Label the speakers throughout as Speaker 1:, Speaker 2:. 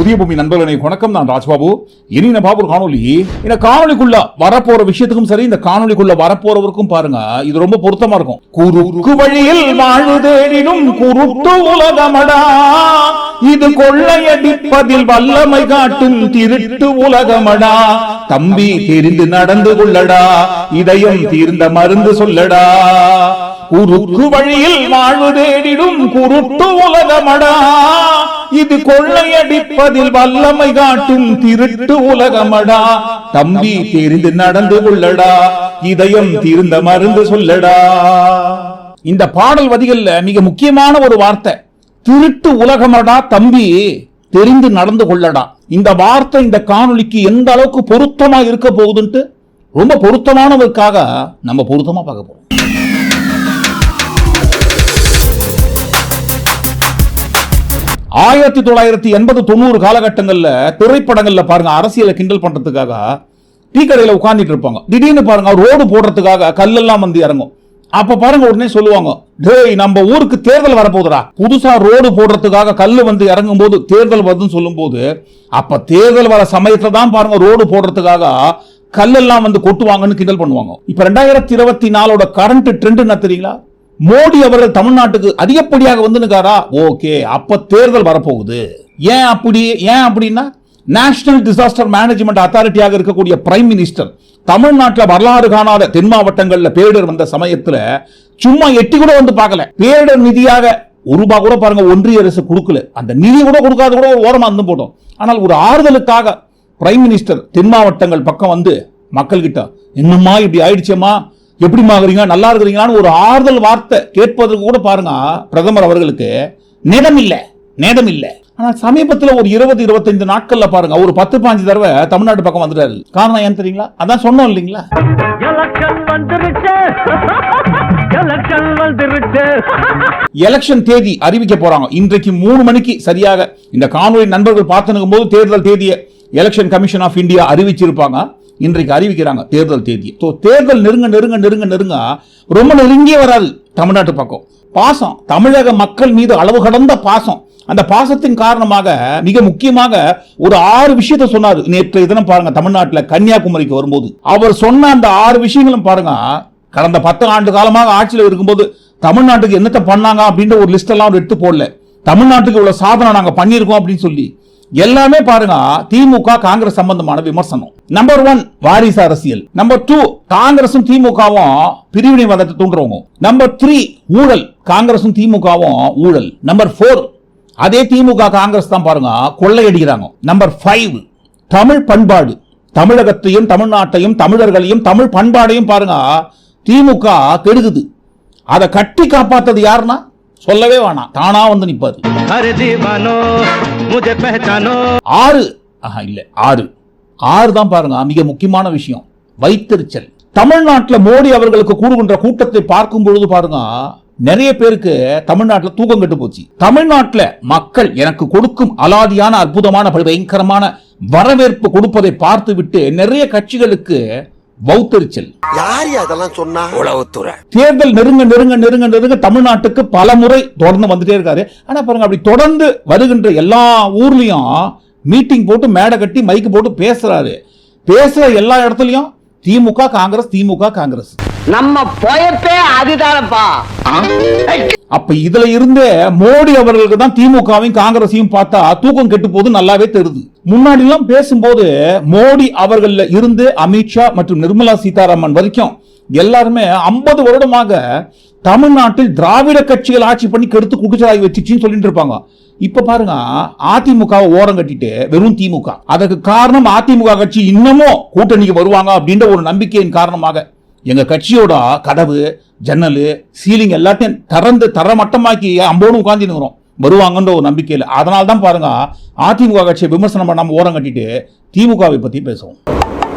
Speaker 1: புதிய பூமி நண்பர்களே வணக்கம் நான் ராஜ்பாபு. இனி நம்ம பாபு காணொலி இந்த காணொலிக்குள்ள வரப்போற விஷயத்துக்கும் சரி இந்த காணொலிக்குள்ள வரப்போறவருக்கும் பாருங்க இது ரொம்ப பொருத்தமா இருக்கும். குறுக்கு வழியில் வாழ்வு தேடினும் குருட்டு உலகமடா. இது கொள்ளையடிப்பதில் வல்லமை காட்டும் திருட்டு உலகமடா. தம்பி தெரிந்து நடந்து கொள்ளடா இதயம் தீர்ந்த மருந்து சொல்லடா. குறுக்கு வழியில் வாழ்வு தேடிடும் குருட்டு உலகமடா. இது கொள்ளையடிப்பதில் வல்லமை காட்டும் திருட்டு உலகமடா. தம்பி தெரிந்து நடந்து கொள்ளடா. இதயம் திருந்த மருந்து சொல்லடா. இந்த பாடல் வதிகள்ல மிக முக்கியமான ஒரு வார்த்தை. திருட்டு உலகமடா தம்பி தெரிந்து நடந்து கொள்ளடா. இந்த வார்த்தை இந்த காணொளிக்கு எந்த அளவுக்கு பொருத்தமா இருக்க போகுதுன்ட்டு ரொம்ப பொருத்தமானவருக்காக நம்ம பொருத்தமா பார்க்க போறோம். ஆயிரத்தி தொள்ளாயிரத்தி எண்பது தொண்ணூறு காலகட்டங்களில் திரைப்படங்களில் பாருங்க அரசியலை கிண்டல் பண்ணுறதுக்காக டீ கடையில் உட்காந்துட்டு இருப்பாங்க. திடீர்னு பாருங்க ரோடு போடுறதுக்காக கல்லெல்லாம் வந்து இறங்கும். அப்ப பாருங்க உடனே சொல்லுவாங்க டேய் நம்ம ஊருக்கு தேர்தல் வரப்போகுதுடா. புதுசா ரோடு போடுறதுக்காக கல் வந்து இறங்கும் போது தேர்தல் வருதுன்னு சொல்லும் போது அப்ப தேர்தல் வர சமயத்துல தான் பாருங்க ரோடு போடுறதுக்காக கல்லெல்லாம் வந்து கொட்டுவாங்கன்னு கிண்டல் பண்ணுவாங்க. இப்ப ரெண்டாயிரத்தி இருபத்தி நாலோட கரண்ட் ட்ரெண்ட் என்ன தெரியுங்களா? மோடி அவர்கள் தமிழ்நாட்டுக்கு அதிகப்படியாக வந்துனுக்காரா ஓகே அப்ப தேர்தல் வரப்போகுது. ஏன் அப்படி ஏன் அப்படின்னா நேஷனல் டிசாஸ்டர் மேனேஜ்மெண்ட் அத்தாரிட்டியாக இருக்கக்கூடிய பிரைம் மினிஸ்டர் தமிழ்நாட்டில் வரலாறு காணாத தென் மாவட்டங்களில் பேரிடர் வந்த சமயத்தில் சும்மா எட்டி கூட வந்து பார்க்கல. பேரிடர் நிதியாக ஒரு ரூபாய் கூட பாருங்க ஒன்றிய அரசு கொடுக்கல. அந்த நிதி கூட கொடுக்காத கூட ஒரு ஓரமாக இருந்து போட்டோம். ஆனால் ஒரு ஆறுதலுக்காக பிரைம் மினிஸ்டர் தென் மாவட்டங்கள் பக்கம் வந்து மக்கள்கிட்ட என்னம்மா இப்படி ஆயிடுச்சேம்மா? எப்படிமா இருக்கிறீங்க நல்லா இருக்கிறீங்களான்னு ஒரு ஆறுதல் வார்த்தை கேட்பதற்கு கூட பாருங்க. பிரதமர் அவர்களுக்கு நேரம் இல்ல நேரம் இல்ல ஆனா சமீபத்துல ஒரு இருபது இருபத்தைந்து நாட்கள்ல பாருங்க ஒரு பத்து பாஞ்சு தடவை தமிழ்நாட்டு பக்கம் வந்துட்டாரு. காரணம் ஏன் தெரியுங்களா? அதான் சொன்னோம் இல்லைங்களா?
Speaker 2: எலெக்ஷன்
Speaker 1: தேதி அறிவிக்க போறாங்க. இன்றைக்கு மூணு மணிக்கு சரியாக இந்த காணொலி நண்பர்கள் பார்த்துனுக்கும் போது தேர்தல் தேதியை எலெக்ஷன் கமிஷன் ஆஃப் இந்தியா அறிவிச்சிருப்பாங்க. இன்றைக்கு அறிவிக்கிறாங்க தேர்தல் தேதி. ஸோ தேர்தல் நெருங்க நெருங்க நெருங்க நெருங்க ரொம்ப நெருங்கியே வராது தமிழ்நாட்டு பக்கம். பாசம் தமிழக மக்கள் மீது அளவு கடந்த பாசம். அந்த பாசத்தின் காரணமாக மிக முக்கியமாக ஒரு ஆறு விஷயத்தை சொன்னார். நேற்று தினம் பாருங்க தமிழ்நாட்டில் கன்னியாகுமரிக்கு வரும்போது. அவர் சொன்ன அந்த ஆறு விஷயங்களும் பாருங்க கடந்த பத்து ஆண்டு காலமாக ஆட்சியில் இருக்கும்போது தமிழ்நாட்டுக்கு என்னத்தை பண்ணாங்க அப்படின்ற ஒரு லிஸ்ட் எல்லாம் அவர் எடுத்து போடல. தமிழ்நாட்டுக்கு இவ்வளவு சாதனை நாங்கள் பண்ணியிருக்கோம் அப்படின்னு சொல்லி. எல்லாமே பாருங்க திமுக காங்கிரஸ் சம்பந்தமான விமர்சனம். நம்பர் ஒன் வாரிசு அரசியல். நம்பர் டூ காங்கிரசும் திமுகவும் பிரிவினைவாதத்தை தூண்டுறவங்க. நம்பர் த்ரீ ஊழல். காங்கிரசும் திமுகவும் ஊழல். நம்பர் ஃபோர் அதே திமுக காங்கிரஸ் தான் பாருங்க கொள்ளையடிக்கிறாங்க. நம்பர் ஃபைவ் தமிழ் பண்பாடு. தமிழகத்தையும் தமிழ்நாட்டையும் தமிழர்களையும் தமிழ் பண்பாடையும் பாருங்க திமுக கெடுக்குது. அதை கட்டி காப்பாத்தது யாருன்னா சொல்லவே வேணாம். தானா வந்து
Speaker 2: நிற்பாரு
Speaker 1: ஆறு. ஆஹா இல்லை ஆறு. ஆறு தான் பாருங்க மிக முக்கியமான விஷயம். வைத்தறிச்சல் தமிழ்நாட்டில் மோடி அவர்களுக்கு கூடுகின்ற கூட்டத்தை பார்க்கும் பொழுது பாருங்க நிறைய பேருக்கு தமிழ்நாட்டில் தூக்கம் கெட்டு போச்சு. தமிழ்நாட்டில் மக்கள் எனக்கு கொடுக்கும் அலாதியான அற்புதமான பயங்கரமான வரவேற்பு கொடுப்பதை பார்த்து விட்டு நிறைய கட்சிகளுக்கு வௌத்தறிச்சல்.
Speaker 3: யார் அதெல்லாம் சொன்னா? உளவுத்துறை.
Speaker 1: தேர்தல் நெருங்க நெருங்க நெருங்க நெருங்க தமிழ்நாட்டுக்கு பல முறை தொடர்ந்து வந்துட்டே இருக்காரு. ஆனா பாருங்க அப்படி தொடர்ந்து வருகின்ற எல்லா ஊர்லயும் மீட்டிங் போட்டு மேடை கட்டி மைக்கு போட்டு பேசுறாரு. பேசுற எல்லா இடத்துலயும் திமுக காங்கிரஸ் திமுக காங்கிரஸ்.
Speaker 4: நம்ம போயப்பே அதுதானப்பா.
Speaker 1: அப்ப இதுல இருந்தே மோடி அவர்களுக்கு தான் திமுகவையும் காங்கிரஸையும் பார்த்தா தூக்கம் கெட்டு போது நல்லாவே தெரியுது. முன்னாடி எல்லாம் பேசும்போது மோடி அவர்கள்ல இருந்து அமித்ஷா மற்றும் நிர்மலா சீதாராமன் வரைக்கும் எல்லாருமே ஐம்பது வருடமாக தமிழ்நாட்டில் திராவிட கட்சிகள் ஆட்சி பண்ணி கெடுத்து குடிச்சலாகி வச்சுச்சின்னு சொல்லிட்டு இருப்பாங்க. இப்ப பாருங்க அதிமுகவை ஓரம் கட்டிட்டு வெறும் திமுக. அதற்கு காரணம் அதிமுக கட்சி இன்னமும் கூட்டணிக்கு வருவாங்க அப்படின்ற ஒரு நம்பிக்கையின் காரணமாக எங்கள் கட்சியோட கதவு ஜன்னல் சீலிங் எல்லாத்தையும் திறந்து தரமட்டமாக்கி அம்போடு உட்காந்துருக்கிறோம் வருவாங்கன்ற ஒரு நம்பிக்கையில். அதனால தான் பாருங்கள் அதிமுக கட்சியை விமர்சனம் பண்ணாம ஓரம் கட்டிட்டு திமுகவை பற்றி பேசுவோம்.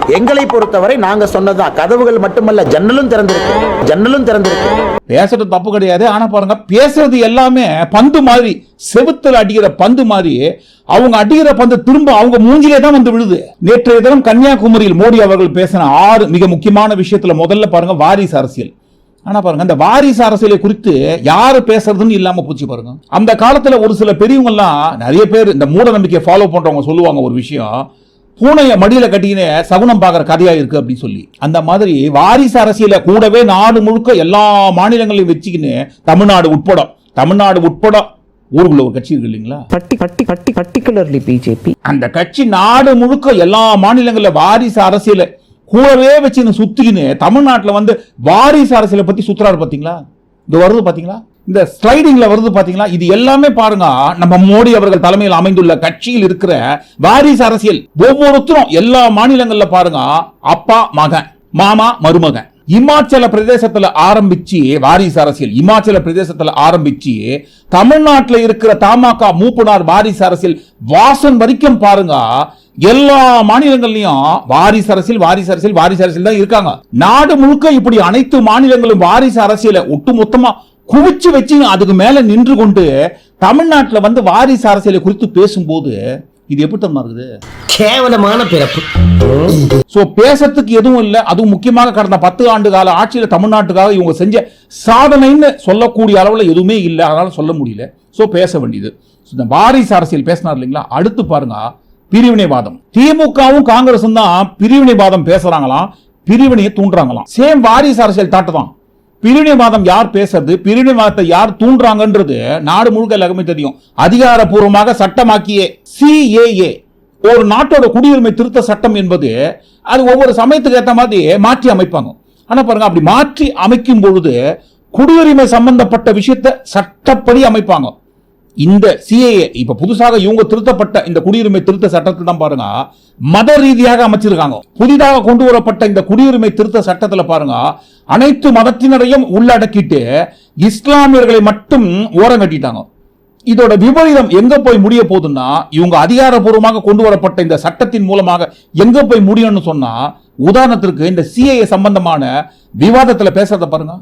Speaker 5: எங்களை பொறுத்தவரை நாங்க சொன்னதுதான். கதவுகள் மட்டுமல்ல ஜன்னலும் திறந்திருக்கு. ஜன்னலும் திறந்திருக்கு.
Speaker 1: பேசுறது தப்பு கிடையாது. ஆனா பாருங்க பேசுறது எல்லாமே பந்து மாதிரி செவுத்துல அடிக்கிற பந்து மாதிரி அவங்க அடிக்கிற பந்து திரும்ப அவங்க மூஞ்சிலே தான் வந்து விழுது. நேற்றைய தினம் கன்னியாகுமரியில் மோடி அவர்கள் பேசின ஆறு மிக முக்கியமான விஷயத்துல முதல்ல பாருங்க வாரிசு அரசியல். ஆனா பாருங்க அந்த வாரிசு அரசியலை குறித்து யாரு பேசுறதுன்னு இல்லாம போச்சு பாருங்க. அந்த காலத்துல ஒரு சில பெரியவங்க எல்லாம் நிறைய பேர் இந்த மூட நம்பிக்கையை ஃபாலோ பண்றவங்க சொல்லுவாங்க ஒரு விஷயம். பூனைய மடியில கட்டிக்கினே சகுனம் பார்க்குற கதையா இருக்கு அப்படின்னு சொல்லி. அந்த மாதிரி வாரிசு அரசியல கூடவே நாடு முழுக்க எல்லா மாநிலங்களையும் வச்சுக்கின்னு தமிழ்நாடு உட்பட தமிழ்நாடு உட்பட ஊருக்குள்ள ஒரு கட்சி இருக்கு இல்லைங்களா?
Speaker 6: பட்டி பட்டி பட்டி பர்டிகுலர்லி பிஜேபி.
Speaker 1: அந்த கட்சி நாடு முழுக்க எல்லா மாநிலங்கள்ல வாரிசு அரசியல கூடவே வச்சு சுத்திக்கின்னு தமிழ்நாட்டுல வந்து வாரிசு அரசியலை பத்தி சுத்துறாரு பாத்தீங்களா? இது வருது பாத்தீங்களா? இந்த ஸ்லைடிங்ல வருது பாத்தீங்களா? இது எல்லாமே பாருங்க. நம்ம மோடி அவர்கள் தலைமையில் அமைந்துள்ள கட்சியில் இருக்கிற வாரிசு அரசியல். ஒவ்வொருத்தரும் எல்லா மாநிலங்கள்ல பாருங்க. அப்பா மகன் மாமா மருமகன். இமாச்சல பிரதேசத்துல ஆரம்பிச்சு வாரிசு அரசியல். இமாச்சல பிரதேசத்துல ஆரம்பிச்சு தமிழ்நாட்டில் இருக்கிற தமாக மூப்பனார் வாரிசு அரசியல் வாசன் வரைக்கும் பாருங்க. எல்லா மாநிலங்கள்லயும் வாரிசு அரசியல் வாரிசு அரசியல் வாரிசு அரசியல் தான் இருக்காங்க. நாடு முழுக்க இப்படி அனைத்து மாநிலங்களும் வாரிசு அரசியலை ஒட்டுமொத்தமா குவிச்சு வச்சு அதுக்கு மேல நின்று கொண்டு தமிழ்நாட்டுல வந்து வாரிசு அரசியலை குறித்து பேசும்போது இது எப்படி தரமா இருக்குது?
Speaker 4: கேவலமான பிறப்பு.
Speaker 1: சோ பேசுறதுக்கு எதுவும் இல்லை. அதுவும் முக்கியமாக கடந்த பத்து ஆண்டு கால ஆட்சியில தமிழ்நாட்டுக்காக இவங்க செஞ்ச சாதனைன்னு சொல்லக்கூடிய அளவுல எதுவுமே இல்லை. அதனால சொல்ல முடியல. சோ பேச வேண்டியது. இந்த வாரிசு அரசியல் பேசினார் இல்லைங்களா? அடுத்து பாருங்க. பிரிவினைவாதம். திமுகவும் காங்கிரஸும் தான் பிரிவினைவாதம் பேசுறாங்களாம். பிரிவினையை தூண்டுறாங்களாம். சேம் வாரிசு அரசியல் தாட்டு தான் பிரிவினைவாதம் யார் பேசுறது? பிரிவினைவாதத்தை யார் தூண்டுறாங்கன்றது நாடு முழுக்க எல்லாருக்குமே தெரியும். அதிகாரப்பூர்வமாக சட்டமாக்கிய சிஏஏ ஒரு நாட்டோட குடியுரிமை திருத்த சட்டம் என்பது அது ஒவ்வொரு சமயத்துக்கு ஏற்ற மாதிரி மாற்றி அமைப்பாங்க. ஆனால் பாருங்க அப்படி மாற்றி அமைக்கும் பொழுது குடியுரிமை சம்பந்தப்பட்ட விஷயத்தை சட்டப்படி அமைப்பாங்க. இந்த சிஏஏ இப்ப புதுசாக இவங்க திருத்தப்பட்ட இந்த குடியுரிமை திருத்த சட்டத்தை தான் பாருங்க. மத ரீதியாக அமைச்சிருக்காங்க. புதிதாக கொண்டு வரப்பட்ட இந்த குடியுரிமை திருத்த சட்டத்துல பாருங்க அனைத்து மதத்தினரையும் உள்ளடக்கிட்டு இஸ்லாமியர்களை மட்டும் ஓரம் கட்டிட்டாங்க. இதோட விபரீதம் எங்க போய் முடிய போகுதுன்னா இவங்க அதிகாரப்பூர்வமாக கொண்டு வரப்பட்ட இந்த சட்டத்தின் மூலமாக எங்க போய் முடியும்னு சொன்னா உதாரணத்திற்கு இந்த சிஏஏ சம்பந்தமான விவாதத்துல பேசுறத பாருங்க.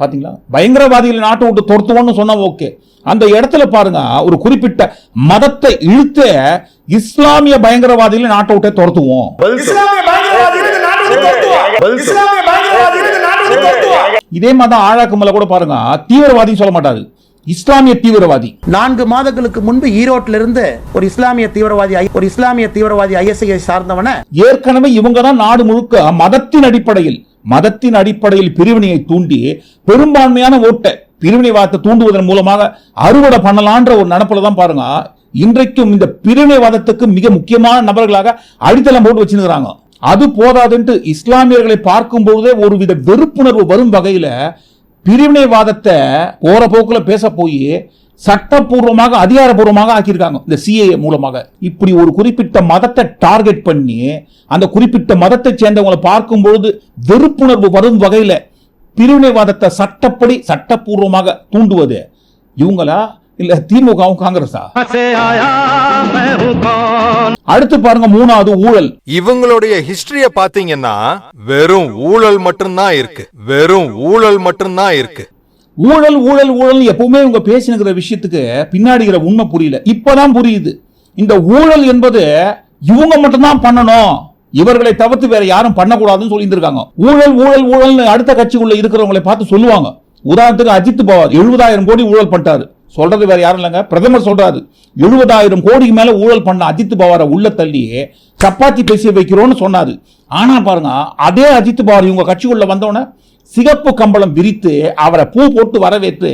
Speaker 1: பாத்தீங்களா? பயங்கரவாதிகளை நாட்டை விட்டு துரத்துவோம்னு சொன்னா ஓகே. அந்த இடத்துல பாருங்க ஒரு குறிப்பிட்ட மதத்தை இழுத்து இஸ்லாமிய பயங்கரவாதிகளை நாட்டை விட்டே துரத்துவோம். இதே மாதிரி ஆழாக்குமல கூட பாருங்க தீவிரவாதின்னு சொல்ல மாட்டாரு. இஸ்லாமிய தீவிரவாதி.
Speaker 5: நான்கு மாதங்களுக்கு முன்பு ஈரோட்டில இருந்து ஒரு இஸ்லாமிய தீவிரவாதி ஒரு இஸ்லாமிய தீவிரவாதி ஐஎஸ்ஐ சார்ந்தவன
Speaker 1: ஏற்கனவே இவங்க தான் நாடு முழுக்க மதத்தின் அடிப்படையில் மதத்தின் அடிப்படையில் பிரிவினையை தூண்டி பெரும்பான்மையான ஓட்டை பிரிவினைவாதத்தை தூண்டுவதன் மூலமாக அறுவடை பண்ணலான்ற ஒரு நடப்புல தான் பாருங்க இன்றைக்கும் இந்த பிரிவினைவாதத்துக்கு மிக முக்கியமான நபர்களாக அடித்தளம் போட்டு வச்சிருக்கிறாங்க. அது போதாதுன்ட்டு இஸ்லாமியர்களை பார்க்கும் பொழுதே ஒருவித வெறுப்புணர்வு வரும் வகையில பிரிவினைவாதத்தை போற போக்குல பேச போய் சட்டப்பூர்வமாக அதிகாரப்பூர்வமாக ஆக்கியிருக்காங்க. இந்த சிஏஏ மூலமாக. இப்படி ஒரு குறிப்பிட்ட மதத்தை டார்கெட் பண்ணி அந்த குறிப்பிட்ட மதத்தை சேர்ந்தவங்களை பார்க்கும் பொழுது வெறுப்புணர்வு வரும் வகையில் பிரிவினைவாதத்தை சட்டப்படி சட்டப்பூர்வமாக தூண்டுவது இவங்களா இல்ல திமுகவும் காங்கிரஸா? அடுத்து பாருங்க மூணாவது ஊழல்.
Speaker 7: இவங்களுடைய ஹிஸ்டரிய பாத்தீங்கன்னா வெறும் ஊழல் மட்டும்தான் இருக்கு. வெறும் ஊழல் மட்டும்தான் இருக்கு.
Speaker 1: ஊழல் ஊழல் ஊழல் எப்பவுமே இவங்க பேசினுக்கிற விஷயத்துக்கு பின்னாடிக்கிற உண்மை புரியல. இப்பதான் புரியுது. இந்த ஊழல் என்பது இவங்க மட்டும்தான் பண்ணணும். இவர்களை தவிர்த்து வேற யாரும் பண்ணக்கூடாதுன்னு சொல்லியிருக்காங்க ஊழல் ஊழல் ஊழல்னு அடுத்த கட்சிக்குள்ள இருக்கிறவங்களை பார்த்து சொல்லுவாங்க. உதாரணத்துக்கு அஜித் பவார் எழுபதாயிரம் கோடி ஊழல் பண்ணிட்டாரு சொல்றது வேற யாரும் இல்லைங்க. பிரதமர் சொல்றாரு எழுபதாயிரம் கோடிக்கு மேல ஊழல் பண்ண அஜித் பவாரை உள்ள தள்ளி சப்பாத்தி பேசி வைக்கிறோம்னு சொன்னாரு. ஆனா பாருங்க அதே அஜித் பவார் இவங்க கட்சிக்குள்ள வந்தோடனே சிகப்பு கம்பளம் விரித்து அவரை பூ போட்டு வரவேற்று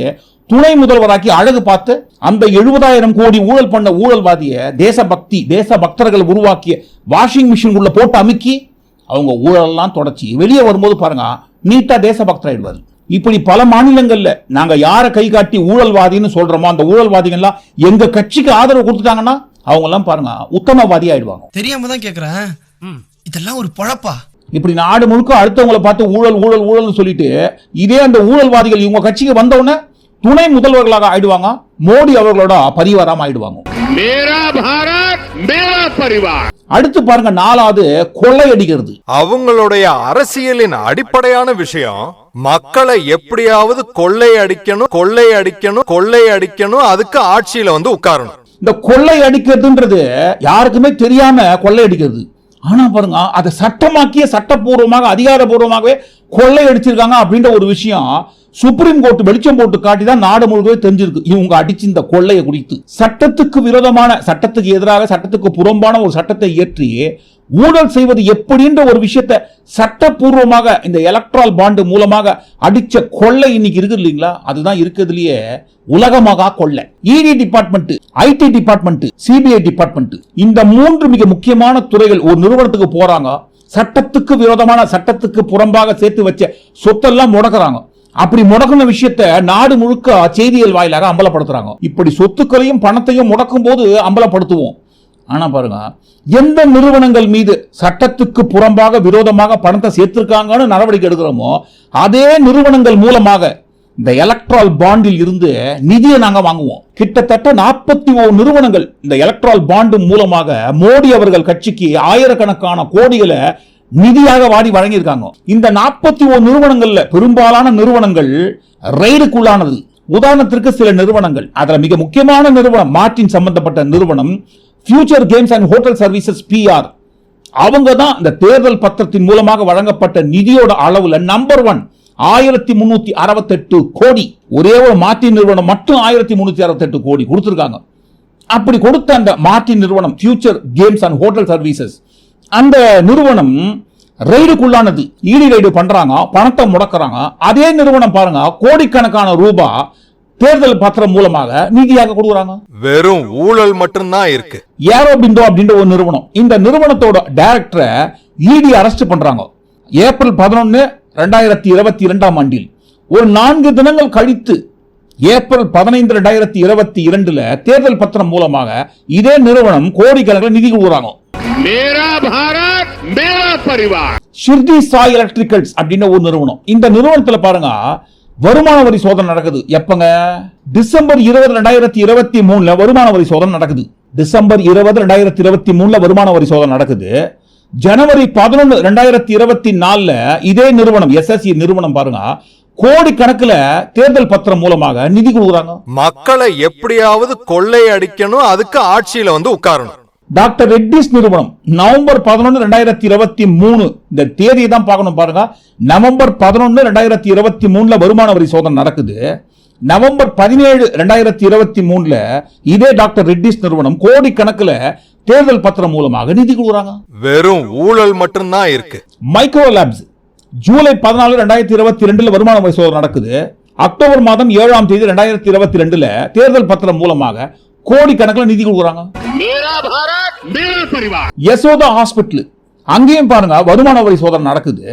Speaker 1: துணை முதல்வராக்கி அழகு பார்த்து அந்த எழுபதாயிரம் கோடி ஊழல் பண்ண ஊழல்வாதிய தேசபக்தி தேச பக்தர்கள் உருவாக்கிய வாஷிங் மிஷின் உள்ள போட்டு அமுக்கி அவங்க ஊழலெல்லாம் தொடச்சி வெளியே வரும்போது பாருங்க நீட்டா தேசபக்தர் ஆயிடுவாரு இப்படி பல மாநிலங்கள்ல நாங்க யாரை கை காட்டி ஊழல்வாதின்னு சொல்றோமோ அந்த ஊழல்வாதிகள்லாம் எங்க கட்சிக்கு ஆதரவு கொடுத்துட்டாங்கன்னா அவங்க எல்லாம் பாருங்க உத்தமவாதி ஆயிடுவாங்க.
Speaker 8: தெரியாம தான் கேக்குறேன். இதெல்லாம் ஒரு பொழப்பா?
Speaker 1: இப்படி நாடு முழுக்க அடுத்தவங்களை பார்த்து ஊழல் ஊழல் ஊழல்னு சொல்லிட்டு இதே அந்த ஊழல்வாதிகள் இவங்க கட்சிக்கு வந்தவுடனே துணை முதல்வர்களாக ஆயிடுவாங்க மோடி அவர்களோட பரிவாரம் ஆயிடுவாங்க. அடுத்து பாருங்க நாலாவது கொள்ளையடிக்கிறது.
Speaker 7: அவங்களுடைய அரசியலின் அடிப்படையான விஷயம் மக்களை எப்படியாவது கொள்ளை அடிக்கணும் கொள்ளை அடிக்கணும் கொள்ளை அடிக்கணும் அதுக்கு ஆட்சியில வந்து உட்காரணும்.
Speaker 1: இந்த கொள்ளை அடிக்கிறதுன்றது யாருக்குமே தெரியாம கொள்ளை அடிக்கிறது ஆனா பாருங்க அதை சட்டமாக்கிய சட்டப்பூர்வமாக அதிகாரப்பூர்வமாகவே கொள்ளை அடிச்சிருக்காங்க அப்படின்ற ஒரு விஷயம் சுப்ரீம் கோர்ட் வெளிச்சம் போட்டு காட்டி தான் நாடு முழுவதும் தெரிஞ்சிருக்கு. இவங்க அடிச்சு இந்த கொள்ளையை குறித்து சட்டத்துக்கு விரோதமான சட்டத்துக்கு எதிராக சட்டத்துக்கு புறம்பான ஒரு சட்டத்தை இயற்றி ஊழல் செய்வது எப்படின்ற ஒரு விஷயத்தை சட்டப்பூர்வமாக இந்த எலக்ட்ரால் பாண்டு மூலமாக அடிச்ச கொள்ளை இன்னைக்கு இருக்குது இல்லைங்களா? அதுதான் இருக்கிறதுலயே உலகமாக கொள்ளை. ED department IT department CBI department இந்த மூன்று மிக முக்கியமான துறைகள் ஒரு நிறுவனத்துக்கு போறாங்க. சட்டத்துக்கு விரோதமான சட்டத்துக்கு புறம்பாக சேர்த்து வச்ச சொத்தெல்லாம் முடக்கிறாங்க. அப்படி முடக்குன விஷயத்த நாடு முழுக்க செய்திகள் வாயிலாக அம்பலப்படுத்துறாங்க. இப்படி சொத்துக்களையும் பணத்தையும் முடக்கும் போது அம்பலப்படுத்துவோம். ஆனா பாருங்க எந்த நிறுவனங்கள் மீது சட்டத்துக்கு புறம்பாக விரோதமாக பணத்தை சேர்த்திருக்காங்கன்னு நடவடிக்கை எடுக்கிறோமோ அதே நிறுவனங்கள் மூலமாக இந்த எலக்ட்ரால் பாண்டில் இருந்து நிதியை நாங்க வாங்குவோம். கிட்டத்தட்ட நாற்பத்தி ஓ நிறுவனங்கள் இந்த எலக்ட்ரால் பாண்டு மூலமாக மோடி அவர்கள் கட்சிக்கு ஆயிரக்கணக்கான கோடிகளை நிதியாக வாடி வழங்கியிருக்காங்க. இந்த நாற்பத்தி ஓ நிறுவனங்கள்ல பெரும்பாலான நிறுவனங்கள் ரெய்டுக்குள்ளானது உதாரணத்திற்கு சில நிறுவனங்கள். அதில் மிக முக்கியமான நிறுவனம் மார்டின் சம்பந்தப்பட்ட நிறுவனம் future games and hotel services PR அவங்க தான் இந்த தேர்தல் பத்திரத்தின் மூலமாக வழங்கப்பட்ட நிதியோட அளவுல நம்பர் ஒன் ஆயிரத்தி முன்னூத்தி அறுபத்தெட்டு கோடி. ஒரே ஒரு மார்டின் நிறுவனம் மட்டும் ஆயிரத்தி முன்னூத்தி அறுபத்தெட்டு கோடி கொடுத்துருக்காங்க. அப்படி கொடுத்த அந்த மார்டின் நிறுவனம் future games and hotel services அந்த நிறுவனம் ரெய்டுக்குள்ளானது ஈடி ரெய்டு பண்றாங்க பணத்தை முடக்குறாங்க. அதே நிறுவனம் பாருங்க கோடிக்கணக்கான ரூபாய் தேர்தல் பத்திரம் மூலமாக நிதியாக கொடுக்குறாங்க.
Speaker 7: வெறும் ஊழல் மட்டும்தான் இருக்கு.
Speaker 1: ஏரோ பிண்டோ அப்படின்ற ஒரு நிறுவனம். இந்த நிறுவனத்தோட டைரக்டரை இடி அரெஸ்ட் பண்றாங்க. ஏப்ரல் பதினொன்னு ரெண்டாயிரத்தி இருபத்தி இரண்டாம் ஆண்டில். ஒரு நான்கு தினங்கள் கழித்து ஏப்ரல் பதினைந்து ரெண்டாயிரத்தி இருபத்தி இரண்டுல தேர்தல் பத்திரம் மூலமாக இதே நிறுவனம் கோடிக்கணக்கில் நிதி கொடுக்குறாங்க ஷிர்டி சாய் எலக்ட்ரிக்கல்ஸ் அப்படின்னு ஒரு நிறுவனம். இந்த நிறுவனத்தில் பாருங்க வருமான வரி சோதனை நடக்குது. எப்பங்க? டிசம்பர் இருபது ரெண்டாயிரத்தி இருபத்தி மூணுல வருமான வரி சோதனை நடக்குது. டிசம்பர் இருபது ரெண்டாயிரத்தி இருபத்தி மூணுல வருமான வரி சோதனை நடக்குது. ஜனவரி பதினொன்று ரெண்டாயிரத்தி இருபத்தி நாலில் இதே நிறுவனம் எஸ்எஸ்சி நிறுவனம் பாருங்க கோடி கணக்குல தேர்தல் பத்திரம் மூலமாக நிதி கொடுக்குறாங்க.
Speaker 7: மக்களை எப்படியாவது கொள்ளை அடிக்கணும் அதுக்கு ஆட்சியில வந்து உட்காரணும்.
Speaker 1: டாக்டர் ரெட்டிஸ் நிறுவனம் நவம்பர் பதினொன்று ரெண்டாயிரத்தி இருபத்தி மூணு இந்த தேதியை தான் பார்க்கணும் பாருங்க. நவம்பர் பதினொன்று ரெண்டாயிரத்தி இருபத்தி மூணுல வருமான வரி சோதனை நடக்குது. நவம்பர் பதினேழு ரெண்டாயிரத்தி இருபத்தி மூணுல இதே டாக்டர் ரெட்டிஸ் நிறுவனம் கோடி கணக்குல தேர்தல் பத்திரம் மூலமாக நிதி கொடுக்குறாங்க.
Speaker 7: வெறும் ஊழல் மட்டும்தான் இருக்கு.
Speaker 1: மைக்ரோ லேப்ஸ் ஜூலை பதினாலு ரெண்டாயிரத்தி இருபத்தி ரெண்டுல வருமான வரி சோதனை நடக்குது. அக்டோபர் மாதம் ஏழாம் தேதி ரெண்டாயிரத்தி இருபத்தி ரெண்டுல தேர்தல் பத்திரம் மூலமாக கோடிக்கணக்கில் நிதி கொடுக்குறாங்க. யசோதா ஹாஸ்பிட்டல். அங்கேயும் பாருங்க வருமான வரி சோதனை நடக்குது.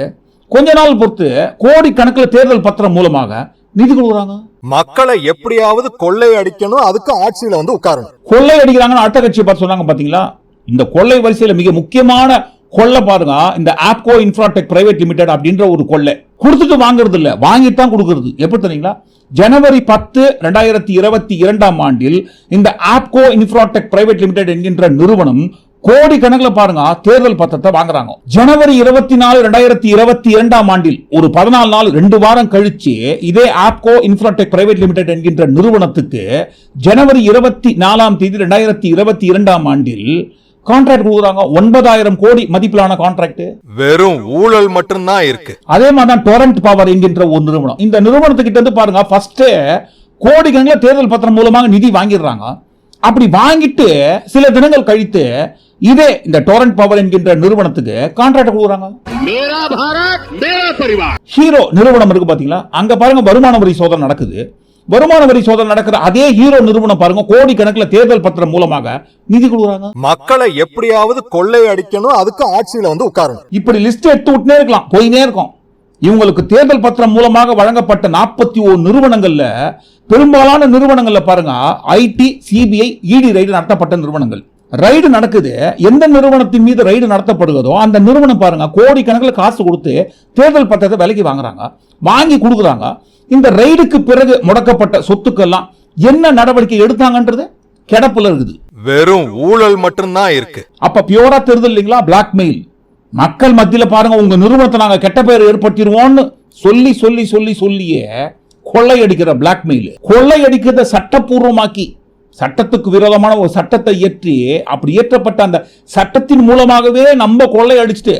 Speaker 1: கொஞ்ச நாள் பொறுத்து கோடிக்கணக்கில் தேர்தல் பத்திரம் மூலமாக நிதி கொடுக்குறாங்க.
Speaker 7: மக்களை எப்படியாவது கொள்ளை அடிக்கணும் அதுக்கு ஆட்சியில வந்து உட்காரணும்.
Speaker 1: கொள்ளை அடிக்கிறாங்கன்னு அடுத்த கட்சியை பார்த்து சொன்னாங்க பாத்தீங்களா? இந்த கொள்ளை வரிசையில் மிக முக்கியமான கொள்ளை பாருங்க. இந்த ஆப்கோ இன்ஃப்ராடெக் பிரைவேட் லிமிடெட் அப்படின்ற ஒரு கொள்ளை. கொடுத்துட்டு வாங்குறது இல்லை. வாங்கிட்டு தான் கொடுக்குறது. எப்படி தெரியுங்களா? ஜனவரி பத்து ரெண்டாயிரத்தி இருபத்தி இரண்டாம் ஆண்டில் இந்த ஆப்கோ இன்ஃப்ராடெக் பிரைவேட் லிமிடெட் என்கின்ற நிறுவனம் கோடி கணக்கில் பாருங்க தேர்தல் பத்திரத்தை வாங்குறாங்க. ஜனவரி இருபத்தி நாலு ரெண்டாயிரத்தி இருபத்தி இரண்டாம் ஆண்டில் ஒரு பதினாலு நாள் ரெண்டு வாரம் கழிச்சு இதே ஆப்கோ இன்ஃப்ராடெக் பிரைவேட் லிமிடெட் என்கின்ற நிறுவனத்துக்கு ஜனவரி இருபத்தி நாலாம் தேதி ரெண்டாயிரத்தி இருபத்தி இரண்டாம் ஆண்டில் கான்ட்ராக்ட் கொடுக்குறாங்க. ஒன்பதாயிரம் கோடி மதிப்பிலான கான்ட்ராக்ட்
Speaker 7: வெறும் ஊழல் மட்டும்தான் இருக்கு.
Speaker 1: அதே மாதிரி தான் டொரண்ட் பவர் என்கின்ற ஒரு நிறுவனம். இந்த நிறுவனத்துக்கிட்ட இருந்து பாருங்க ஃபர்ஸ்டே கோடிக்கணக்கில் தேர்தல் பத்திரம் மூலமாக நிதி வாங்கிடுறாங்க. அப்படி வாங்கிட்டு சில தினங்கள் கழித்து இதே இந்த டொரண்ட் பவர் என்கின்ற நிறுவனத்துக்கு கான்ட்ராக்ட் கொடுக்குறாங்க. ஹீரோ நிறுவனம் இருக்கு பாத்தீங்களா? அங்க பாருங்க வருமான வரி சோதனை நடக்குது. வருமான வரி சோதனை நடக்கிற அதே ஹீரோ நிறுவனம் பாருங்க கோடி கணக்கில் தேர்தல் பத்திரம் மூலமாக நிதி கொடுக்குறாங்க.
Speaker 7: மக்களை எப்படியாவது கொள்ளை அடிக்கணும் அதுக்கு ஆட்சியில வந்து உட்காரணும்.
Speaker 1: இப்படி லிஸ்ட் எடுத்து விட்டுனே இருக்கலாம் போயினே இருக்கும். இவங்களுக்கு தேர்தல் பத்திரம் மூலமாக வழங்கப்பட்ட நாற்பத்தி ஓரு நிறுவனங்கள்ல பெரும்பாலான நிறுவனங்கள்ல பாருங்க ஐடி சிபிஐ இடி ரைடு நடத்தப்பட்ட நிறுவனங்கள். ரைடு நடக்குது எந்த நிறுவனத்தின் மீது ரைடு நடத்தப்படுகிறதோ அந்த நிறுவனம் பாருங்க கோடிக்கணக்கில் காசு கொடுத்து தேர்தல் பத்திரத்தை விலைக்கு வாங்குறாங்க. வாங்கி கொடுக்குறாங்க. இந்த ரைடுக்கு பிறகு முடக்கப்பட்ட சொத்துக்கெல்லாம் என்ன நடவடிக்கை எடுத்தாங்கன்றது கிடப்புல இருக்குது.
Speaker 7: வெறும் ஊழல் மட்டும்தான் இருக்கு.
Speaker 1: அப்ப பியூரா தெரியுது இல்லைங்களா? பிளாக்மெயில் மக்கள் மத்தியில பாருங்க உங்க நிறுவனத்தை நாங்க கெட்ட பெயர் ஏற்படுத்திடுவோம்னு சொல்லி சொல்லி சொல்லி சொல்லியே கொள்ளையடிக்கிற பிளாக்மெயில் கொள்ளையடிக்கிறத சட்டப்பூர்வமாக்கி சட்டத்துக்கு விரோதமான ஒரு சட்டத்தை இயற்றி அப்படி இயற்றப்பட்ட அந்த சட்டத்தின் மூலமாகவே நம்ம கொள்ளை அடிச்சுட்டு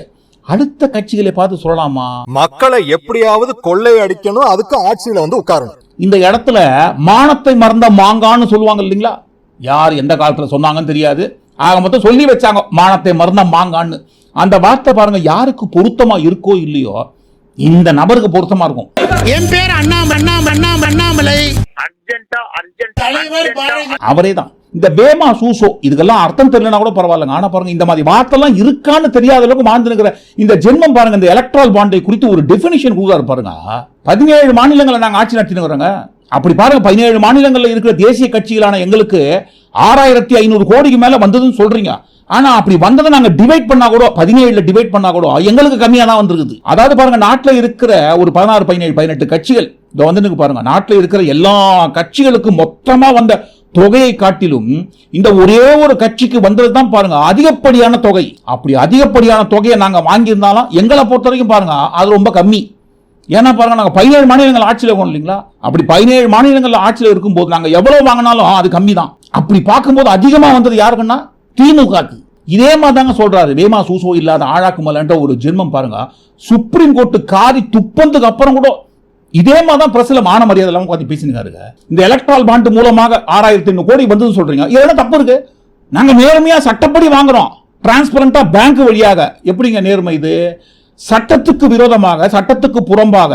Speaker 1: அடுத்த கட்சிகளை பார்த்து சொல்லலாமா?
Speaker 7: மக்களை எப்படியாவது கொள்ளை அடிக்கணும் அதுக்கு ஆட்சியில வந்து உட்காரணும்.
Speaker 1: இந்த இடத்துல மானத்தை மறந்த மாங்கான்னு சொல்லுவாங்க இல்லைங்களா? யார் எந்த காலத்துல சொன்னாங்கன்னு தெரியாது. ஆக மொத்தம் சொல்லி வச்சாங்க மானத்தை மறந்த மாங்கான்னு. அந்த வார்த்தை பாருங்க யாருக்கு பொருத்தமா இருக்கோ இல்லையோ இந்த நபருக்கு பொருத்தமா இருக்கும்.
Speaker 8: என் பேர் அண்ணாம அண்ணாம அண்ணாம அண்ணாமலை
Speaker 1: அவரே தான். இந்த பேமா சூசோ இதுக்கெல்லாம் அர்த்தம் தெரியலனா கூட பரவாயில்லைங்க. ஆனா பாருங்க இந்த மாதிரி வார்த்தைலாம் இருக்கான்னு தெரியாத அளவுக்கு மாந்திருக்கிற இந்த ஜென்மம் பாருங்க இந்த எலக்ட்ரால் பாண்டை குறித்து ஒரு டெபினிஷன் கொடுக்குறாரு பாருங்க. பதினேழு மாநிலங்களை நாங்கள் ஆட்சி நடத்தினுக்கிறோங்க. அப்படி பாருங்க பதினேழு மாநிலங்களில் இருக்கிற தேசிய கட்சிகளான எங்களுக்கு ஆறாயிரத்தி ஐநூறு கோடிக்கு மேல வந்ததுன்னு சொல்றீங்க. ஆனா அப்படி வந்ததை நாங்க டிவைட் பண்ணா கூட பதினேழுல டிவைட் பண்ணா கூட எங்களுக்கு கம்மியா தான் வந்திருக்குது. அதாவது பாருங்க நாட்டில் இருக்கிற ஒரு பதினாறு பதினேழு பதினெட்டு கட்சிகள் இதை வந்து பாருங்க நாட்டில் இருக்கிற எல்லா கட்சிகளுக்கும் மொத்தமா வந்த தொகையை காட்டிலும் இந்த ஒரே ஒரு கட்சிக்கு வந்தது தான் பாருங்க அதிகப்படியான தொகை. அப்படி அதிகப்படியான தொகையை நாங்க வாங்கியிருந்தாலும் எங்களை பொறுத்த வரைக்கும் பாருங்க அது ரொம்ப கம்மி. ஏன்னா பாருங்க நாங்க பதினேழு மாநிலங்கள் ஆட்சியில் இருக்கோம் இல்லைங்களா? அப்படி பதினேழு மாநிலங்கள் ஆட்சியில் இருக்கும்போது நாங்க எவ்வளவு வாங்கினாலும் அது கம்மி தான் அப்படி பார்க்கும்போது அதிகமா வந்தது யாருக்குன்னா திமுகக்கு இதே மாதிரி தாங்க சொல்றாரு வேமா சூசோ இல்லாத ஆழாக்குமலன்ற ஒரு ஜென்மம் பாருங்க சுப்ரீம் கோர்ட்டு காரி துப்பந்துக்கு அப்புறம் கூட இதே மாதிரி தான் பிரஸ்ல மான மரியாதை எல்லாம் உட்காந்து பேசினாருங்க இந்த எலக்ட்ரால் பாண்ட் மூலமாக ஆறாயிரத்தி ஐநூறு கோடி வந்தது சொல்றீங்க. இதெல்லாம் தப்பு இருக்கு? நாங்க நேர்மையா சட்டப்படி வாங்குறோம். டிரான்ஸ்பரண்டா பேங்க் வழியாக. எப்படிங்க நேர்மை இது? சட்டத்துக்கு விரோதமாக சட்டத்துக்கு புறம்பாக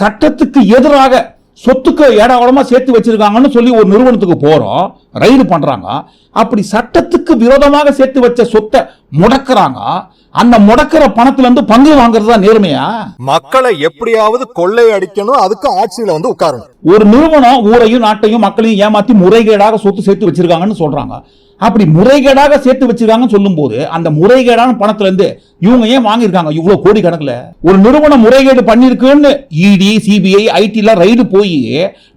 Speaker 1: சட்டத்துக்கு எதிராக சொத்துக்கு ஏடாகூடமா சேர்த்து வச்சிருக்காங்கன்னு சொல்லி ஒரு நிறுவனத்துக்கு போறோம். ரைடு பண்றாங்க அப்படி சட்டத்துக்கு விரோதமாக சேர்த்து வச்ச சொத்தை முடக்குறாங்க அந்த முடக்கிற பணத்துல இருந்து பங்கு வாங்குறது தான் நேர்மையா?
Speaker 7: மக்களை எப்படியாவது கொள்ளை அடிக்கணும் அதுக்கு ஆட்சியில வந்து உட்காரணும்.
Speaker 1: ஒரு நிறுவனம் ஊரையும் நாட்டையும் மக்களையும் ஏமாத்தி முறைகேடாக சொத்து சேர்த்து வச்சிருக்காங்கன்னு சொல்றாங்க. அப்படி முறைகேடாக சேர்த்து வச்சிருக்காங்கன்னு சொல்லும்போது அந்த முறைகேடான பணத்துல இருந்து இவங்க ஏன் வாங்கியிருக்காங்க இவ்வளவு கோடி கணக்குல? ஒரு நிறுவனம் முறைகேடு பண்ணிருக்குன்னு E இடி சிபிஐ ஐடி எல்லாம் ரைடு போய்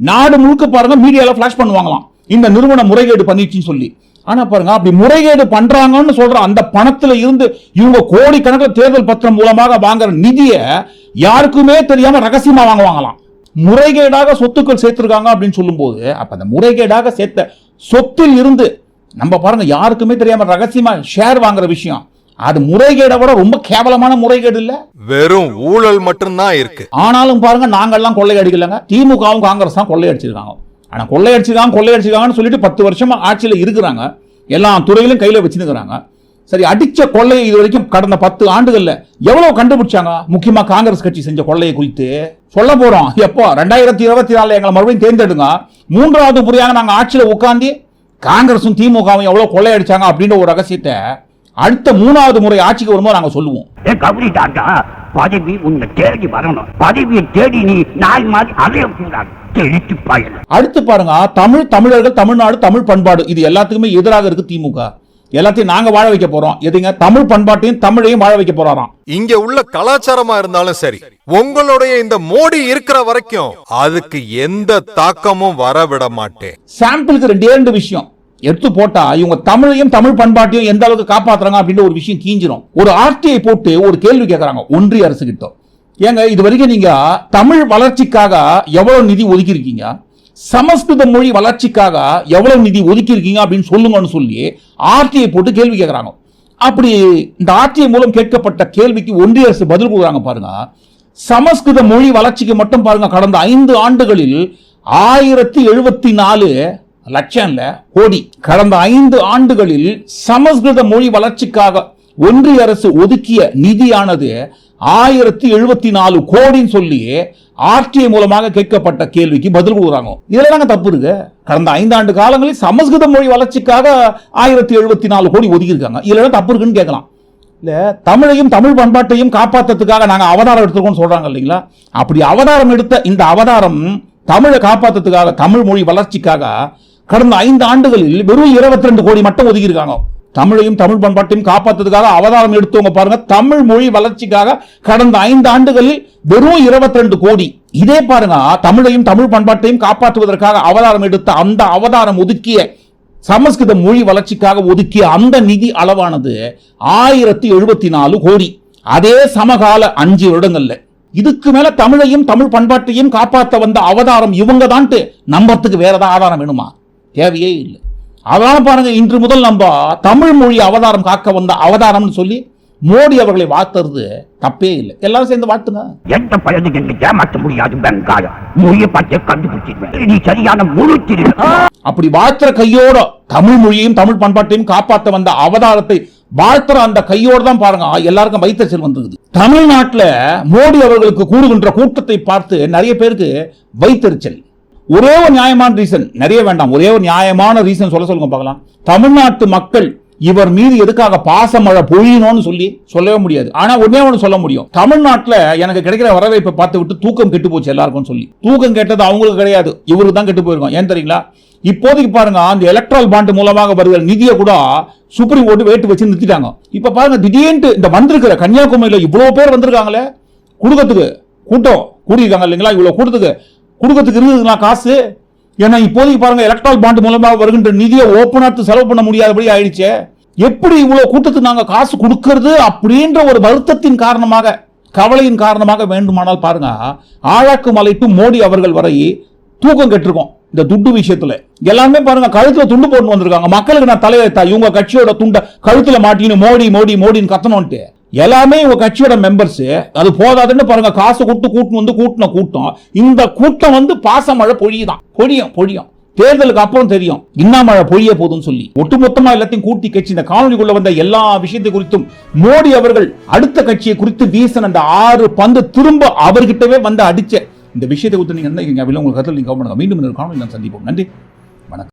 Speaker 1: நாடு முழுக்க பாருங்க மீடியால ஃபிளாஷ் பண்ணுவாங்களாம். இந்த நிறுவனம் முறைகேடு பண்ணிடுச்சுன்னு சொல்லி. ஆனா பாருங்க அப்படி முறைகேடு பண்றாங்கன்னு சொல்ற அந்த பணத்துல இருந்து இவங்க கோடி கணக்கில் தேர்தல் பத்திரம் மூலமாக வாங்குற நிதியை யாருக்குமே தெரியாம ரகசியமா வாங்குவாங்களாம். முறைகேடாக சொத்துக்கள் சேர்த்திருக்காங்க அப்படின்னு சொல்லும்போது அப்ப அந்த முறைகேடாக சேர்த்த சொத்தில் இருந்து நம்ம பாருங்க யாருக்குமே தெரியாம ரகசியமா ஷேர் வாங்குற விஷயம். அது முறைகேடை விட ரொம்ப கேவலமான முறைகேடு இல்ல?
Speaker 7: வெறும் ஊழல் மட்டும்தான் இருக்கு.
Speaker 1: ஆனாலும் பாருங்க நாங்கெல்லாம் கொள்ளையடிக்கலங்க. திமுகவும் காங்கிரஸ் தான் கொள்ளையடிச்சிருக்காங்க. ஆனால் கொள்ளையடிச்சுதான் கொள்ளையடிச்சுதான்னு சொல்லிட்டு பத்து வருஷமாக ஆட்சியில் இருக்கிறாங்க. எல்லா துறையிலும் கையில் வச்சுருக்கிறாங்க. சரி அடித்த கொள்ளையை இது வரைக்கும் கடந்த பத்து ஆண்டுகள்ல எவ்வளோ கண்டுபிடிச்சாங்க? முக்கியமாக காங்கிரஸ் கட்சி செஞ்ச கொள்ளையை குறித்து. சொல்ல போகிறோம் எப்போ ரெண்டாயிரத்தி இருபத்தி நாலுல எங்களை மறுபடியும் தேர்ந்தெடுங்க. மூன்றாவது முறையாக நாங்கள் ஆட்சியில் உட்காந்து காங்கிரஸும் திமுகவும் எவ்வளோ கொள்ளையடிச்சாங்க அப்படின்ற ஒரு ரகசியத்தை அடுத்த மூணாவது முறை ஆட்சிக்கு வரும்போது நாங்க சொல்லுவோம்.
Speaker 9: ஏ கபடி தாத்தா பதவி உன்னை தேடி வரணும். பதவியை தேடி நீ நாய் மாதிரி அலைய கூடாது
Speaker 1: அடுத்து பாருங்க தமிழ் தமிழர்கள் தமிழ்நாடு தமிழ் பண்பாடு இது எல்லாத்துக்குமே எதிராக இருக்கு திமுக. எல்லாத்தையும் நாங்க வாழ வைக்க போறோம். எதுங்க? தமிழ் பண்பாட்டையும் தமிழையும் வாழ வைக்க போறாராம்.
Speaker 7: இங்க உள்ள கலாச்சாரமா இருந்தாலும் சரி உங்களுடைய இந்த மோடி இருக்கிற வரைக்கும் அதுக்கு எந்த தாக்கமும் வர விட மாட்டேன்.
Speaker 1: சாம்பிளுக்கு ரெண்டே ரெண்டு விஷயம். எடுத்து போட்டா இவங்க தமிழையும் தமிழ் பண்பாட்டையும் எந்த அளவுக்கு காப்பாத்துறாங்க அப்படின்ற ஒரு விஷயம் கீஞ்சிரும் ஒரு ஆர்டிஐ போட்டு ஒரு கேள்வி கேட்கறாங்க ஒன்றிய அரசு கிட்ட ஏங்க இது வரைக்கும் நீங்க தமிழ் வளர்ச்சிக்காக எவ்வளவு நிதி ஒதுக்கி இருக்கீங்க சமஸ்கிருத மொழி வளர்ச்சிக்காக எவ்வளவு நிதி ஒதுக்கி இருக்கீங்க அப்படின்னு சொல்லுங்கன்னு சொல்லி ஆர்டிஐ போட்டு கேள்வி கேட்கறாங்க அப்படி இந்த ஆர்டிஐ மூலம் கேட்கப்பட்ட கேள்விக்கு ஒன்றிய அரசு பதில் கொடுக்குறாங்க பாருங்க. சமஸ்கிருத மொழி வளர்ச்சிக்கு மட்டும் பாருங்க கடந்த ஐந்து ஆண்டுகளில் ஆயிரத்தி எழுபத்தி நாலு லட்சம் இல்ல கோடி. கடந்த ஐந்து ஆண்டுகளில் சமஸ்கிருத மொழி வளர்ச்சிக்காக ஒன்றிய அரசு ஒதுக்கிய நிதியானது ஆயிரத்தி எழுபத்தி நாலு கோடின்னு சொல்லி ஆர்டிஐ மூலமாக கேட்கப்பட்ட கேள்விக்கு பதில் கொடுக்குறாங்க. இதுல நாங்க தப்பு இருக்கு கடந்த ஐந்தாண்டு காலங்களில் சமஸ்கிருத மொழி வளர்ச்சிக்காக ஆயிரத்தி எழுபத்தி நாலு கோடி ஒதுக்கி இருக்காங்க இதுல தப்பு இருக்குன்னு கேட்கலாம். இல்லை தமிழையும் தமிழ் பண்பாட்டையும் காப்பாத்துறதுக்காக நாங்க அவதாரம் எடுத்துருக்கோம் சொல்றாங்க இல்லைங்களா? அப்படி அவதாரம் எடுத்த இந்த அவதாரம் தமிழை காப்பாத்துறதுக்காக தமிழ் மொழி வளர்ச்சிக்காக கடந்த ஐந்து ஆண்டுகளில் வெறும் இருபத்தி ரெண்டு கோடி மட்டும் ஒதுக்கியிருக்காங்க. தமிழையும் தமிழ் பண்பாட்டையும் காப்பாத்துறதுக்காக அவதாரம் எடுத்தவங்க பாருங்க. தமிழ் மொழி வளர்ச்சிக்காக கடந்த ஐந்து ஆண்டுகளில் வெறும் இருபத்தி ரெண்டு கோடி. இதே பாருங்க தமிழையும் தமிழ் பண்பாட்டையும் காப்பாற்றுவதற்காக அவதாரம் எடுத்த அந்த அவதாரம் ஒதுக்கிய சமஸ்கிருத மொழி வளர்ச்சிக்காக ஒதுக்கிய அந்த நிதி அளவானது ஆயிரத்தி எழுபத்தி நாலு கோடி. அதே சமகால அஞ்சு வருடங்கள்ல. இதுக்கு மேல தமிழையும் தமிழ் பண்பாட்டையும் காப்பாற்ற வந்த அவதாரம் இவங்க தான்ட்டு நம்பத்துக்கு வேற ஏதாவது ஆதாரம் வேணுமா? தேவையே இல்லை. அதனால பாருங்க இன்று முதல் நம்ம தமிழ் மொழி அவதாரம் காக்க வந்த அவதாரம்னு சொல்லி மோடி அவர்களை வாழ்த்துறது தப்பே இல்லை. எல்லாரும் சேர்ந்து வாழ்த்துங்க.
Speaker 9: எந்த என்னை ஏமாற்ற முடியாது வெங்காயம். மொழியை பார்த்து கண்டுபிடிச்சிருவேன் நீ சரியான முழு.
Speaker 1: அப்படி வாழ்த்துற கையோட தமிழ் மொழியையும் தமிழ் பண்பாட்டையும் காப்பாற்ற வந்த அவதாரத்தை வாழ்த்துற அந்த கையோட தான் பாருங்க எல்லாருக்கும் வைத்தறிச்சல் வந்திருக்குது. தமிழ்நாட்டுல மோடி அவர்களுக்கு கூடுகின்ற கூட்டத்தை பார்த்து நிறைய பேருக்கு வைத்தறிச்சல். ஒரே ஒரு நியாயமான ரீசன் நிறைய வேண்டாம். ஒரே ஒரு நியாயமான ரீசன் சொல்ல சொல்லுங்க பார்க்கலாம். தமிழ்நாட்டு மக்கள் இவர் மீது எதுக்காக பாசமழை பொழியணும்னு சொல்லி சொல்லவே முடியாது. ஆனா ஒண்ணே ஒன்று சொல்ல முடியும். தமிழ்நாட்டில் எனக்கு கிடைக்கிற வரவேற்பை பார்த்து விட்டு தூக்கம் கெட்டு போச்சு எல்லாருக்கும் சொல்லி. தூக்கம் கெட்டது அவங்களுக்கு கிடையாது. இவருக்கு தான் கெட்டு போயிருக்கோம். ஏன் தெரியுங்களா? இப்போதைக்கு பாருங்க அந்த எலக்ட்ரல் பாண்ட் மூலமாக வருகிற நிதியை கூட சுப்ரீம் கோர்ட் வேட்டு வச்சு நிறுத்திட்டாங்க. இப்ப பாருங்க திடீர்னு இந்த வந்திருக்கிற கன்னியாகுமரியில இவ்வளவு பேர் வந்திருக்காங்களே. குடுக்கத்துக்கு கூட்டம் கூடியிருக்காங்க இல்லைங்களா? இவ்வளவு கூட்டத்துக்கு. குடுக்கத்துக்கு இருக்குதுங்களா காசு. ஏன்னா இப்போதைக்கு பாருங்க எலக்ட்ரால் பாண்ட் மூலமாக வருகின்ற நிதியை ஓப்பனாக செலவு பண்ண முடியாதபடி ஆயிடுச்சு. எப்படி இவ்வளோ கூட்டத்துக்கு நாங்கள் காசு கொடுக்கறது அப்படின்ற ஒரு வருத்தத்தின் காரணமாக கவலையின் காரணமாக வேண்டுமானால் பாருங்க ஆழாக்கு மலை டு மோடி அவர்கள் வரை தூக்கம் கெட்டிருக்கோம் இந்த துட்டு விஷயத்துல. எல்லாமே பாருங்க கழுத்துல துண்டு போட்டு வந்திருக்காங்க. மக்களுக்கு நான் தலையெழுத்தா இவங்க கட்சியோட துண்டை கழுத்துல மாட்டின்னு மோடி மோடி மோடின்னு கத்தணும்ட்டு எல்லாமே இவங்க கட்சியோட மெம்பர்ஸ் அது போதாதுன்னு பாருங்க காசு கொடுத்து கூட்டு வந்து கூட்டின கூட்டம். இந்த கூட்டம் வந்து பாசமழை பொழியுதான். பொழியும் பொழியும். தேர்தலுக்கு அப்புறம் தெரியும். என்ன மழை பொழிய போதும்னு சொல்லி. ஒட்டுமொத்தமா எல்லாத்தையும் கூட்டி கட்சி இந்த காணொலிக்குள்ள வந்த எல்லா விஷயத்தை குறித்தும் மோடி அவர்கள் அடுத்த கட்சியை குறித்து வீசன் அந்த ஆறு பந்து திரும்ப அவர்கிட்டவே வந்து அடிச்ச. இந்த விஷயத்தை குறித்து நீங்க என்ன உங்களுக்கு கருத்தில் நீங்க மீண்டும் இன்னொரு காணொலி நான் சந்திப்போம். நன்றி.